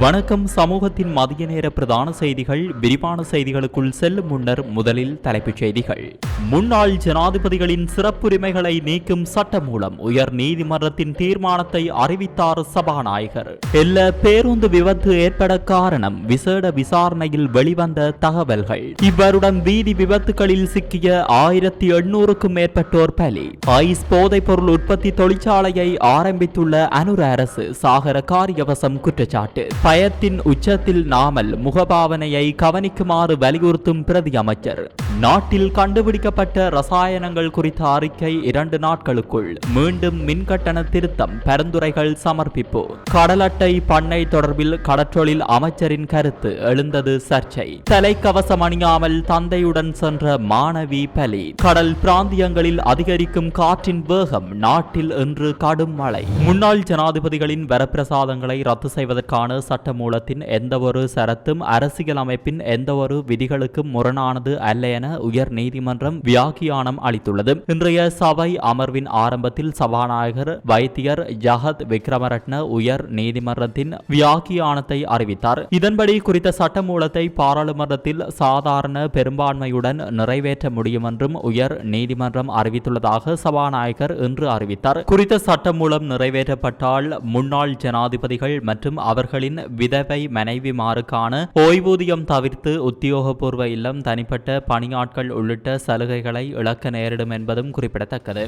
வணக்கம். சமூகத்தின் மதிய நேர பிரதான செய்திகள். விரிவான செய்திகளுக்குள் செல்லும் முன்னர் முதலில் தலைப்புச் செய்திகள். முன்னாள் ஜனாதிபதிகளின் சிறப்புரிமைகளை நீக்கும் சட்டம் மூலம் உயர் நீதிமன்றத்தின் தீர்மானத்தை அறிவித்தார் சபாநாயகர். எல்ல பேருந்து விபத்து ஏற்பட காரணம் விசேட விசாரணையில் வெளிவந்த தகவல்கள். இவருடன் வீதி விபத்துகளில் சிக்கிய ஆயிரத்தி எண்ணூறுக்கும் மேற்பட்டோர் பலி. ஐஸ் போதைப் பொருள் உற்பத்தி தொழிற்சாலையை ஆரம்பித்துள்ள அனுர அரசு சாகர காரியவசம் குற்றச்சாட்டு. பயத்தின் உச்சத்தில் நாமல் முகபாவனையை கவனிக்குமாறு வலியுறுத்தும் பிரதி அமைச்சர். நாட்டில் கண்டுபிடிக்கப்பட்ட ரசாயனங்கள் குறித்த அறிக்கை இரண்டு நாட்களுக்குள் மீண்டும் மின்கட்டண திருத்தம் பரிந்துரைகள் சமர்ப்பிப்பு. கடல் அட்டை பண்ணை தொடர்பில் கடற்றொழில் அமைச்சரின் கருத்து எழுந்தது சர்ச்சை. தலைக்கவசம் அணியாமல் தந்தையுடன் சென்ற மாணவி பலி. கடல் பிராந்தியங்களில் அதிகரிக்கும் காற்றின் வேகம் நாட்டில் இன்று கடும் மழை. முன்னாள் ஜனாதிபதிகளின் வரப்பிரசாதங்களை ரத்து செய்வதற்கான சட்டமூலத்தின் எந்தவொரு சரத்தும் அரசியல் அமைப்பின் எந்தவொரு விதிகளுக்கும் முரணானது அல்ல என உயர் நீதிமன்றம் வியாகியானம் அளித்துள்ளது. இன்றைய சபை அமர்வின் ஆரம்பத்தில் சபாநாயகர் வைத்தியர் ஜஹத் விக்ரமரட்ன உயர் நீதிமன்றத்தின் வியாகியானத்தை அறிவித்தார். இதன்படி குறித்த சட்டமூலத்தை பாராளுமன்றத்தில் சாதாரண பெரும்பான்மையுடன் நிறைவேற்ற முடியும் என்றும் உயர் நீதிமன்றம் அறிவித்துள்ளதாக சபாநாயகர் இன்று அறிவித்தார். குறித்த சட்டம் மூலம் நிறைவேற்றப்பட்டால் முன்னாள் ஜனாதிபதிகள் மற்றும் அவர்களின் விதவை மனைவிமாருக்கான ஓய்வூதியம் தவிர்த்து உத்தியோகபூர்வ இல்லம் தனிப்பட்ட பணி பணியாட்கள் உள்ளிட்ட சலுகைகளை இழக்க நேரிடும் என்பதும் குறிப்பிடத்தக்கது.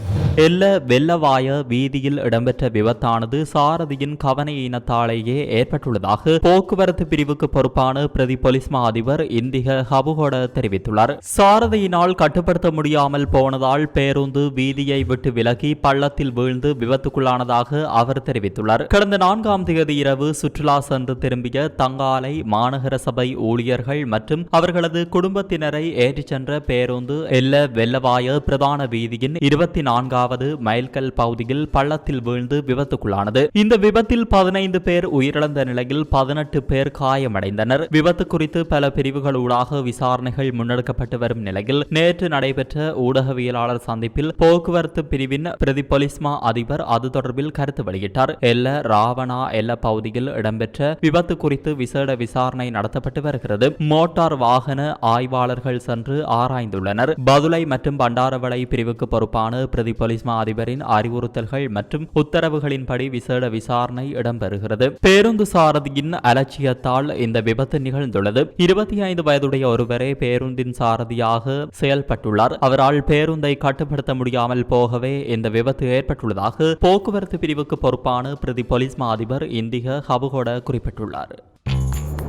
எல்ல வெள்ளவாய வீதியில் இடம்பெற்ற விபத்தானது சாரதியின் கவனையினத்தாலேயே ஏற்பட்டுள்ளதாக போக்குவரத்து பிரிவுக்கு பொறுப்பான பிரதி போலீஸ் மா அதிபர் இந்திக ஹபுகோட தெரிவித்துள்ளார். சாரதியினால் கட்டுப்படுத்த முடியாமல் போனதால் பேருந்து வீதியை விட்டு விலகி பள்ளத்தில் வீழ்ந்து விபத்துக்குள்ளானதாக அவர் தெரிவித்துள்ளார். கடந்த நான்காம் தேதி இரவு சுற்றுலா சென்று திரும்பிய தங்காலை மாநகர சபை ஊழியர்கள் மற்றும் அவர்களது குடும்பத்தினரை ஏற்றிச் சென்ற பேருந்து எல்ல வெள்ளவாய பிரதான வீதியின் இருபத்தி நான்காவது மைல்கல் பகுதியில் பள்ளத்தில் வீழ்ந்து விபத்துக்குள்ளானது. இந்த விபத்தில் பதினைந்து பேர் உயிரிழந்த நிலையில் பதினெட்டு பேர் காயமடைந்தனர். விபத்து குறித்து பல பிரிவுகளூடாக விசாரணைகள் முன்னெடுக்கப்பட்டு வரும் நிலையில் நேற்று நடைபெற்ற ஊடகவியலாளர் சந்திப்பில் போக்குவரத்து பிரிவின் பிரதி பொலிஸ்மா அதிபர் அது தொடர்பில் கருத்து வெளியிட்டார். எல்ல ராவணா எல்ல பகுதியில் இடம்பெற்ற விபத்து குறித்து விசேட விசாரணை நடத்தப்பட்டு வருகிறது. மோட்டார் வாகன ஆய்வாளர்கள் சென்று ஆராய்ந்துள்ளனர். பதுளை மற்றும் பண்டாரவளை பிரிவுக்கு பொறுப்பான பிரதி போலீஸ்மா அதிபரின் அறிவுறுத்தல்கள் மற்றும் உத்தரவுகளின்படி விசேட விசாரணை இடம்பெறுகிறது. பேருந்து சாரதியின் அலட்சியத்தால் இந்த விபத்து நிகழ்ந்துள்ளது. இருபத்தி ஐந்து வயதுடைய ஒருவரே பேருந்தின் சாரதியாக செயல்பட்டுள்ளார். அவரால் பேருந்தை கட்டுப்படுத்த முடியாமல் போகவே இந்த விபத்து ஏற்பட்டுள்ளதாக போக்குவரத்து பிரிவுக்கு பொறுப்பான பிரதி போலீஸ் அதிபர் இந்திக ஹபுகோட குறிப்பிட்டுள்ளார்.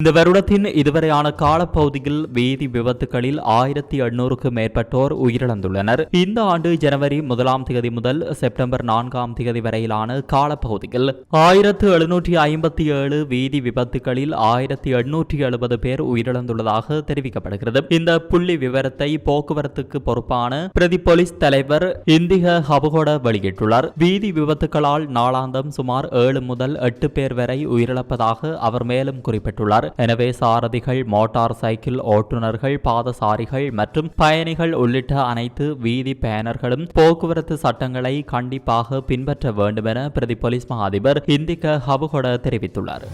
இந்த வருடத்தின் இதுவரையான காலப்பகுதியில் வீதி விபத்துகளில் ஆயிரத்தி எண்ணூறுக்கும் மேற்பட்டோர் உயிரிழந்துள்ளனர். இந்த ஆண்டு ஜனவரி முதலாம் தேதி முதல் செப்டம்பர் நான்காம் தேதி வரையிலான காலப்பகுதியில் ஆயிரத்து எழுநூற்றி ஐம்பத்தி ஏழு வீதி விபத்துகளில் ஆயிரத்தி எண்ணூற்றி எழுபது பேர் உயிரிழந்துள்ளதாக தெரிவிக்கப்படுகிறது. இந்த புள்ளி விவரத்தை போக்குவரத்துக்கு பொறுப்பான பிரதி போலீஸ் தலைவர் இந்திக ஹபுகோட வெளியிட்டுள்ளார். வீதி விபத்துகளால் நாளாந்தம் சுமார் ஏழு முதல் எட்டு பேர் வரை உயிரிழப்பதாக அவர் மேலும் குறிப்பிட்டுள்ளார். எனவே சாரதிகள் மோட்டார் சைக்கிள் ஓட்டுநர்கள் பாதசாரிகள் மற்றும் பயணிகள் உள்ளிட்ட அனைத்து வீதி பயனர்களும் போக்குவரத்து சட்டங்களை கண்டிப்பாக பின்பற்ற வேண்டும் என பிரதி போலீஸ் மா அதிபர் இந்திக ஹபுகொட தெரிவித்துள்ளார்.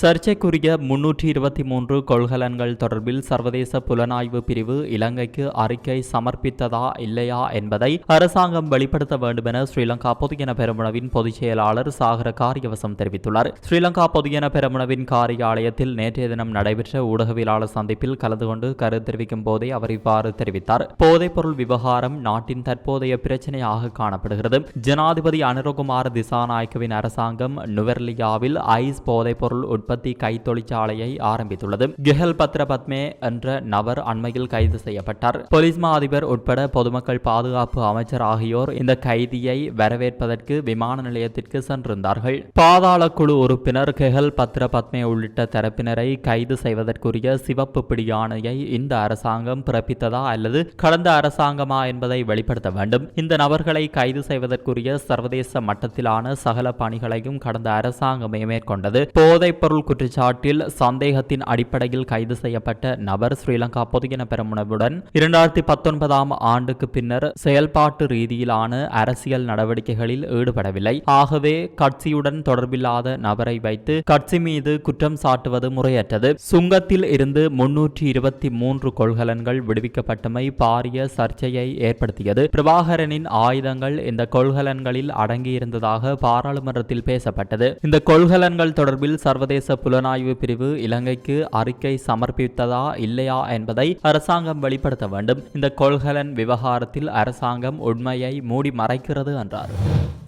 சர்ச்சைக்குரிய முன்னூற்றி இருபத்தி மூன்று கொள்கலன்கள் தொடர்பில் சர்வதேச புலனாய்வு பிரிவு இலங்கைக்கு அறிக்கை சமர்ப்பித்ததா இல்லையா என்பதை அரசாங்கம் வெளிப்படுத்த வேண்டும் என ஸ்ரீலங்கா பொதுஜன பெருமுனவின் பொதுச் செயலாளர் சாகர காரியவசம் தெரிவித்துள்ளார். ஸ்ரீலங்கா பொதுஜன பெருமுனவின் காரியாலயத்தில் நேற்று நேற்றைய தினம் நடைபெற்ற ஊடகவியலாளர் சந்திப்பில் கலந்து கொண்டு கருத்து தெரிவிக்கும் போதே அவர் இவ்வாறு தெரிவித்தார். போதைப்பொருள் விவகாரம் நாட்டின் தற்போதைய பிரச்சனையாக காணப்படுகிறது. ஜனாதிபதி அனுரகுமார் திசாநாயக்கவின் அரசாங்கம் நுவர்லியாவில் ஐஸ் போதைப்பொருள் உற்பத்தி கை தொழிற்சாலையை ஆரம்பித்துள்ளது. கெஹல் பத்ர பத்மே என்ற நபர் அண்மையில் கைது செய்யப்பட்டார். போலீஸ் மா அதிபர் உட்பட பொதுமக்கள் பாதுகாப்பு அமைச்சர் ஆகியோர் இந்த கைதியை வரவேற்பதற்கு விமான நிலையத்திற்கு சென்றிருந்தார்கள். பாதாள குழு உறுப்பினர் கெஹல் பத்ர பத்மே உள்ளிட்ட தரப்பினரை நபர்களை கைது செய்வதற்குரிய சிவப்பு பிடி ஆணையை இந்த அரசாங்கம் பிறப்பித்ததா அல்லது கடந்த அரசாங்கமா என்பதை வெளிப்படுத்த வேண்டும். இந்த நபர்களை கைது செய்வதற்குரிய சர்வதேச மட்டத்திலான சகல பணிகளையும் கடந்த அரசாங்கமே மேற்கொண்டது. போதைப் பொருள் குற்றச்சாட்டில் சந்தேகத்தின் அடிப்படையில் கைது செய்யப்பட்ட நபர் ஸ்ரீலங்கா பொதுகின பெருமுனவுடன் இரண்டாயிரத்தி பத்தொன்பதாம் ஆண்டுக்கு பின்னர் செயல்பாட்டு ரீதியிலான அரசியல் நடவடிக்கைகளில் ஈடுபடவில்லை. ஆகவே கட்சியுடன் தொடர்பில்லாத நபரை வைத்து கட்சி மீது குற்றம் சாட்டுவது முறை முறையற்றது சுங்கத்தில் இருந்து முன்னூற்றி இருபத்தி மூன்று கொள்கலன்கள் விடுவிக்கப்பட்டமை பாரிய சர்ச்சையை ஏற்படுத்தியது. பிரபாகரனின் ஆயுதங்கள் இந்த கொள்கலன்களில் அடங்கியிருந்ததாக பாராளுமன்றத்தில் பேசப்பட்டது. இந்த கொள்கலன்கள் தொடர்பில் சர்வதேச புலனாய்வு பிரிவு இலங்கைக்கு அறிக்கை சமர்ப்பித்ததா இல்லையா என்பதை அரசாங்கம் வெளிப்படுத்த வேண்டும். இந்த கொள்கலன் விவகாரத்தில் அரசாங்கம் உண்மையை மூடி மறைக்கிறது என்றார்.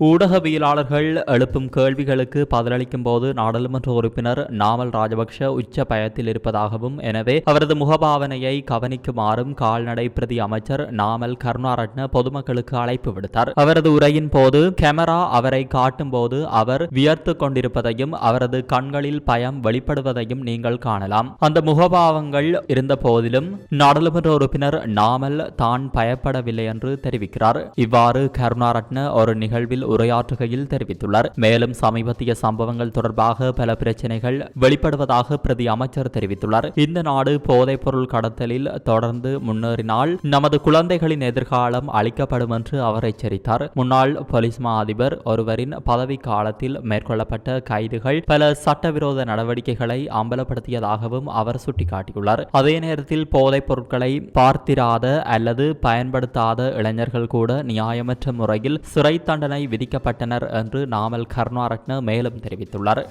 ஊடகவியலாளர்கள் எழுப்பும் கேள்விகளுக்கு பதிலளிக்கும் போது நாடாளுமன்ற உறுப்பினர் நாமல் ராஜபக்ஷ உச்ச பயத்தில் இருப்பதாகவும் எனவே அவரது முகபாவனையை கவனிக்குமாறும் கால்நடை பிரதி அமைச்சர் நாமல் கருணாரட்ன பொதுமக்களுக்கு அழைப்பு விடுத்தார். அவரது உரையின் போது கேமரா அவரை காட்டும் போது அவர் வியர்த்து கொண்டிருப்பதையும் அவரது கண்களில் பயம் வெளிப்படுவதையும் நீங்கள் காணலாம். அந்த முகபாவங்கள் இருந்த போதிலும் நாடாளுமன்ற உறுப்பினர் நாமல் தான் பயப்படவில்லை என்று தெரிவிக்கிறார். இவ்வாறு கருணாரட்ன ஒரு நிகழ்வில் உரையாற்றுகையில் தெரிவித்துள்ளார். மேலும் சமீபத்திய சம்பவங்கள் தொடர்பாக பல பிரச்சனைகள் வெளிப்படுவதாக பிரதி அமைச்சர் தெரிவித்துள்ளார். இந்த நாடு போதைப் பொருள் கடத்தலில் தொடர்ந்து முன்னேறினால் நமது குழந்தைகளின் எதிர்காலம் அளிக்கப்படும் என்று அவர் எச்சரித்தார். முன்னாள் போலீஸ் மா அதிபர் ஒருவரின் பதவி காலத்தில் மேற்கொள்ளப்பட்ட கைதுகள் பல சட்டவிரோத நடவடிக்கைகளை அம்பலப்படுத்தியதாகவும் அவர் சுட்டிக்காட்டியுள்ளார். அதே நேரத்தில் போதைப் பொருட்களை பார்த்திராத அல்லது பயன்படுத்தாத இளைஞர்கள் கூட நியாயமற்ற முறையில் சிறை தண்டனை விதிக்கப்பட்டனர் என்று நாமல் கருணாரட்ன மேலும் தெரிவித்துள்ளார்.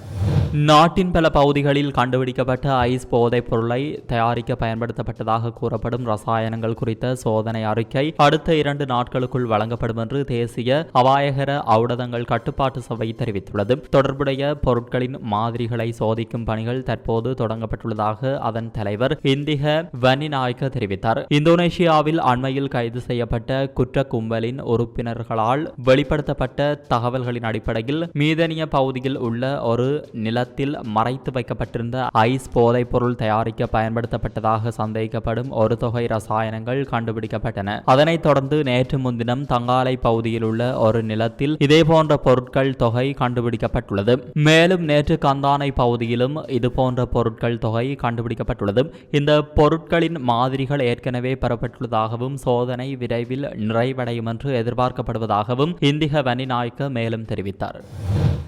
நாட்டின் பல பகுதிகளில் கண்டுபிடிக்கப்பட்ட ஐஸ் போதைப் பொருளை தயாரிக்க பயன்படுத்தப்பட்டதாக கூறப்படும் ரசாயனங்கள் குறித்த சோதனை அறிக்கை அடுத்த இரண்டு நாட்களுக்குள் வழங்கப்படும் என்று தேசிய அபாயகர ஔடதங்கள் கட்டுப்பாட்டு சபை தெரிவித்துள்ளது. தொடர்புடைய பொருட்களின் மாதிரிகளை சோதிக்கும் பணிகள் தற்போது தொடங்கப்பட்டுள்ளதாக அதன் தலைவர் இந்திக வன்னிநாயக்க தெரிவித்தார். இந்தோனேஷியாவில் அண்மையில் கைது செய்யப்பட்ட குற்ற கும்பலின் உறுப்பினர்களால் வெளிப்படுத்தப்பட்ட தகவல்களின் அடிப்படையில் மீதனிய பகுதியில் உள்ள ஒரு நிலத்தில் மறைத்து வைக்கப்பட்டிருந்த ஐஸ் போதைப்பொருள் தயாரிக்க பயன்படுத்தப்பட்டதாக சந்தேகிக்கப்படும் ஒரு தொகை ரசாயனங்கள் கண்டுபிடிக்கப்பட்டன. அதனைத் தொடர்ந்து நேற்று முன்தினம் தங்காலை பகுதியில் உள்ள ஒரு நிலத்தில் இதேபோன்ற பொருட்கள் தொகை கண்டுபிடிக்கப்பட்டுள்ளது. மேலும் நேற்று கந்தானை பகுதியிலும் இதுபோன்ற பொருட்கள் தொகை கண்டுபிடிக்கப்பட்டுள்ளது. இந்த பொருட்களின் மாதிரிகள் ஏற்கனவே பெறப்பட்டுள்ளதாகவும் சோதனை விரைவில் நிறைவடையும் என்று எதிர்பார்க்கப்படுவதாகவும் இந்திக வனிநாயக்க மேலும் தெரிவித்தார்.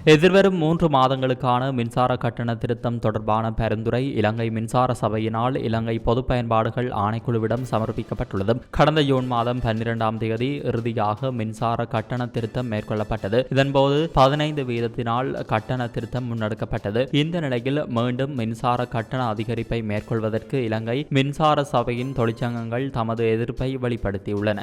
எதிர்வரும் மூன்று மாதங்களுக்கான மின்சார கட்டண திருத்தம் தொடர்பான பரிந்துரை இலங்கை மின்சார சபையினால் இலங்கை பொது பயன்பாடுகள் ஆணைக்குழுவிடம் சமர்ப்பிக்கப்பட்டுள்ளது. கடந்த ஜூன் மாதம் பன்னிரெண்டாம் தேதி இறுதியாக மின்சார கட்டண திருத்தம் மேற்கொள்ளப்பட்டது. இதன்போது பதினைந்து வீதத்தினால் கட்டண திருத்தம் முன்னெடுக்கப்பட்டது. இந்த நிலையில் மீண்டும் மின்சார கட்டண அதிகரிப்பை மேற்கொள்வதற்கு இலங்கை மின்சார சபையின் தொழிற்சங்கங்கள் தமது எதிர்ப்பை வெளிப்படுத்தியுள்ளன.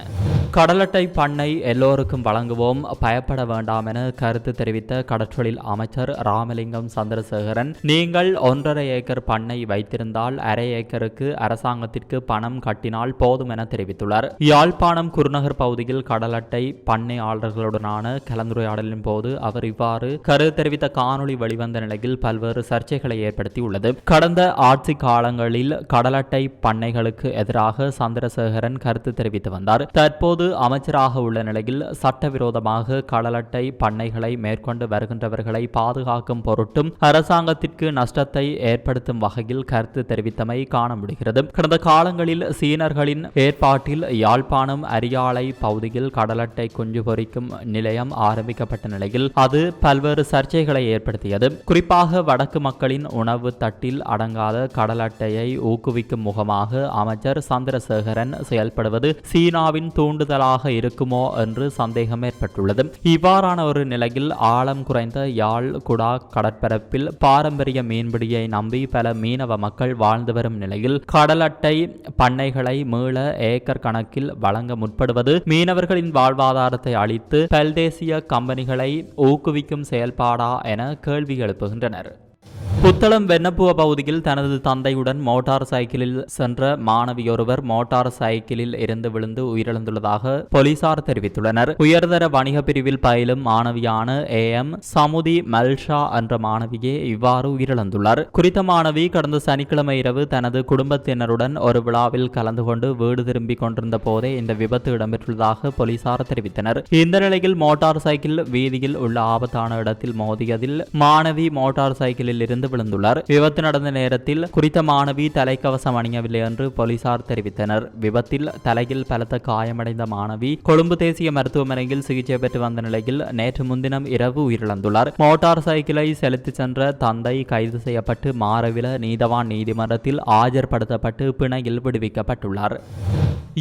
கடலட்டை பண்ணை எல்லோருக்கும் வழங்குவோம். பயப்பட வேண்டாம் என கருத்து தெரிவித்த தொழில் அமைச்சர் ராமலிங்கம் சந்திரசேகரன் நீங்கள் ஒன்றரை ஏக்கர் பண்ணை வைத்திருந்தால் அரை ஏக்கருக்கு அரசாங்கத்திற்கு பணம் கட்டினால் போதும் என தெரிவித்துள்ளார். யாழ்ப்பாணம் குருநகர் பகுதியில் கடலட்டை பண்ணையாளர்களுடனான கலந்துரையாடலின் போது அவர் இவ்வாறு கருத்து தெரிவித்த காணொளி வெளிவந்த நிலையில் பல்வேறு சர்ச்சைகளை ஏற்படுத்தியுள்ளது. கடந்த ஆட்சி காலங்களில் கடலட்டை பண்ணைகளுக்கு எதிராக சந்திரசேகரன் கருத்து தெரிவித்து வந்தார். தற்போது அமைச்சராக உள்ள நிலையில் சட்டவிரோதமாக கடலட்டை பண்ணைகளை மேற்கொண்டு வருகின்றவர்களை பாதுகாக்கும் பொருட்டும் அரசாங்கத்திற்கு நஷ்டத்தை ஏற்படுத்தும் வகையில் கருத்து தெரிவித்தமை காண முடிகிறது கடந்த காலங்களில் சீனர்களின் ஏற்பாட்டில் யாழ்ப்பாணம் அரியாலை பகுதியில் கடலட்டை குஞ்சு பொறிக்கும் நிலையம் ஆரம்பிக்கப்பட்ட நிலையில் அது பல்வேறு சர்ச்சைகளை ஏற்படுத்தியது. குறிப்பாக வடக்கு மக்களின் உணவு தட்டில் அடங்காத கடலட்டையை ஊக்குவிக்கும் முகமாக அமைச்சர் சந்திரசேகரன் செயல்படுவது சீனாவின் தூண்டுதலாக இருக்குமோ என்று சந்தேகம் ஏற்பட்டுள்ளது. இவ்வாறான ஒரு நிலையில் ஆழம் குறைந்த யாழ் குடா கடற்பரப்பில் பாரம்பரிய மீன்பிடியை நம்பி பல மீனவ மக்கள் வாழ்ந்து வரும் நிலையில் கடல் அட்டை பண்ணைகளை மீள ஏக்கர் கணக்கில் வழங்க முற்படுவது மீனவர்களின் வாழ்வாதாரத்தை அளித்து பல்தேசிய கம்பெனிகளை ஊக்குவிக்கும் செயல்பாடா என கேள்வி எழுப்புகின்றனர். புத்தளம் வெண்ணப்புவ பகுதியில் தனது தந்தையுடன் மோட்டார் சைக்கிளில் சென்ற மாணவியொருவர் மோட்டார் சைக்கிளில் இருந்து விழுந்து உயிரிழந்துள்ளதாக போலீசார் தெரிவித்துள்ளனர். உயர்தர வணிக பிரிவில் பயிலும் மாணவியான ஏ எம் சமுதி மல்ஷா என்ற மாணவியே இவ்வாறு உயிரிழந்துள்ளார். குறித்த மாணவி கடந்த சனிக்கிழமை இரவு தனது குடும்பத்தினருடன் ஒரு விழாவில் கலந்து கொண்டு வீடு திரும்பிக் கொண்டிருந்த போதே இந்த விபத்து இடம்பெற்றுள்ளதாக போலீசார் தெரிவித்தனர். இந்த நிலையில் மோட்டார் சைக்கிள் வீதியில் உள்ள ஆபத்தான இடத்தில் மோதியதில் மாணவி மோட்டார் சைக்கிளில் இருந்து விழுந்துள்ளார். விபத்து நடந்த நேரத்தில் குறித்த மாணவி தலைக்கவசம் அணியவில்லை என்று போலீசார் தெரிவித்தனர். விபத்தில் தலையில் பலத்த காயமடைந்த மாணவி கொழும்பு தேசிய மருத்துவமனையில் சிகிச்சை பெற்று வந்த நிலையில் நேற்று முன்தினம் இரவு உயிரிழந்துள்ளார். மோட்டார் சைக்கிளை செலுத்திச் சென்ற தந்தை கைது செய்யப்பட்டு மாரவில நீதவான் நீதிமன்றத்தில் ஆஜர்படுத்தப்பட்டு பிணையில் விடுவிக்கப்பட்டுள்ளார்.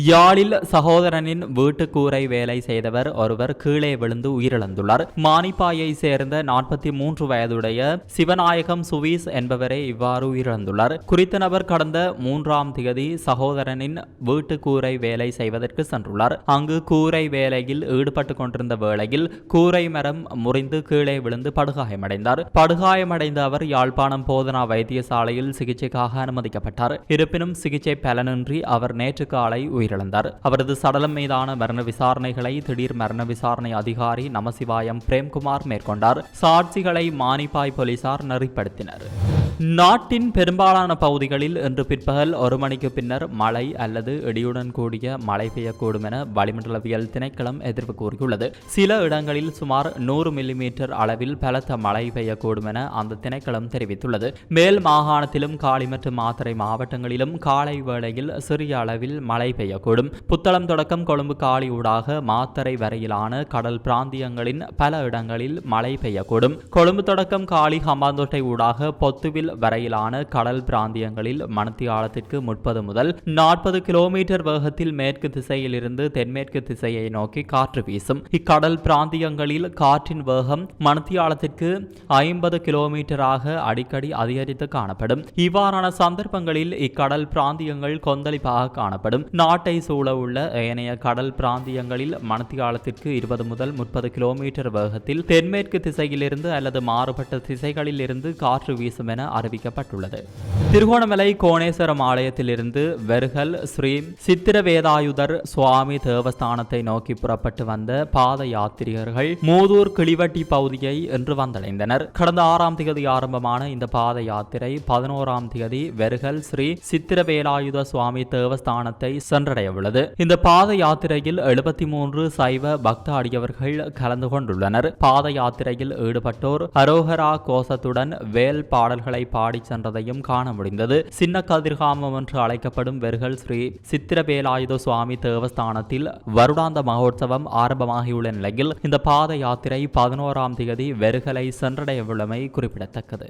யாழில் சகோதரனின் வீட்டுக்கூரை வேலை செய்தவர் ஒருவர் கீழே விழுந்து உயிரிழந்துள்ளார். மானிப்பாயை சேர்ந்த நாற்பத்தி மூன்று வயதுடைய சிவநாயகம் சுவீஸ் என்பவரே இவ்வாறு உயிரிழந்துள்ளார். குறித்த நபர் கடந்த மூன்றாம் தேதி சகோதரனின் வீட்டு கூரை வேலை செய்வதற்கு சென்றுள்ளார். அங்கு கூரை வேலையில் ஈடுபட்டு கொண்டிருந்த வேளையில் கூரை மரம் முறிந்து கீழே விழுந்து படுகாயமடைந்தார். படுகாயமடைந்த அவர் யாழ்ப்பாணம் போதனா வைத்தியசாலையில் சிகிச்சைக்காக அனுமதிக்கப்பட்டார். இருப்பினும் சிகிச்சை பலனின்றி அவர் நேற்று காலை உயிரிழந்தார். அவரது சடலம் மீதான மரண விசாரணைகளை திடீர் மரண விசாரணை அதிகாரி நமசிவாயம் பிரேம்குமார் மேற்கொண்டார். சாட்சிகளை மானிப்பாய் போலீசார் நெறிப்படுத்தினர். நடத்தினர் நாட்டின் பெரும்பாலான பகுதிகளில் இன்று பிற்பகல் ஒரு மணிக்கு பின்னர் மழை அல்லது இடியுடன் கூடிய மழை பெய்யக்கூடும் என வளிமண்டலவியல் திணைக்களம் எதிர்ப்பு கூறியுள்ளது. சில இடங்களில் சுமார் நூறு மில்லிமீட்டர் அளவில் பலத்த மழை பெய்யக்கூடும் என அந்த திணைக்களம் தெரிவித்துள்ளது. மேல் மாகாணத்திலும் காலி மற்றும் மாத்தறை மாவட்டங்களிலும் காலை வேளையில் சிறிய அளவில் மழை பெய்யக்கூடும். புத்தளம் தொடக்கம் கொழும்பு காலி ஊடாக மாத்தறை வரையிலான கடல் பிராந்தியங்களின் பல இடங்களில் மழை பெய்யக்கூடும். கொழும்பு தொடக்கம் காலி ஹம்பாந்தோட்டை ஊடாக பொத்துவில் மைல் வரையிலான கடல் பிராந்தியங்களில் மணத்தி ஆழத்திற்கு முப்பது முதல் நாற்பது கிலோமீட்டர் வேகத்தில் மேற்கு திசையிலிருந்து தென்மேற்கு திசையை நோக்கி காற்று வீசும். இக்கடல் பிராந்தியங்களில் காற்றின் வேகம் மணத்தி ஆழத்திற்கு ஐம்பது கிலோமீட்டராக அடிக்கடி அதிகரித்து காணப்படும். இவ்வாறான சந்தர்ப்பங்களில் இக்கடல் பிராந்தியங்கள் கொந்தளிப்பாக காணப்படும். நாட்டை சூழ உள்ள ஏனைய கடல் பிராந்தியங்களில் மணத்தி ஆழத்திற்கு இருபது முதல் முப்பது கிலோமீட்டர் வேகத்தில் தென்மேற்கு திசையிலிருந்து அல்லது மாறுபட்ட திசைகளில் இருந்து காற்று வீசும் என அறிவிக்கப்பட்டுள்ளது. திருகோணமலை கோணேஸ்வரம் ஆலயத்திலிருந்து வெர்கல் ஸ்ரீ சித்திரவேதாயுதர் சுவாமி தேவஸ்தானத்தை நோக்கி புறப்பட்டு வந்த பாத யாத்திரிகர்கள் மூதூர் கிளிவட்டி பகுதியை இன்று வந்தடைந்தனர். கடந்த ஆறாம் தேதி ஆரம்பமான இந்த பாத யாத்திரை பதினோராம் தேதி வெர்கல் ஸ்ரீ சித்திரவேலாயுத சுவாமி தேவஸ்தானத்தை சென்றடைய உள்ளது இந்த பாத யாத்திரையில் எழுபத்தி மூன்று சைவ பக்த அடியவர்கள் கலந்து கொண்டுள்ளனர். பாத யாத்திரையில் ஈடுபட்டோர் அரோகரா கோஷத்துடன் வேல் பாடல்களை பாடிச் சென்றதையும் காண முடிந்தது. சின்ன கதிர்காமம் என்று அழைக்கப்படும் வெறுகல் ஸ்ரீ சித்திரவேலாயுத சுவாமி தேவஸ்தானத்தில் வருடாந்த மகோத்சவம் ஆரம்பமாகியுள்ள நிலையில் இந்த பாத யாத்திரை பதினோராம் தேதி வெறுகலை சென்றடையவுள்ளமை குறிப்பிடத்தக்கது.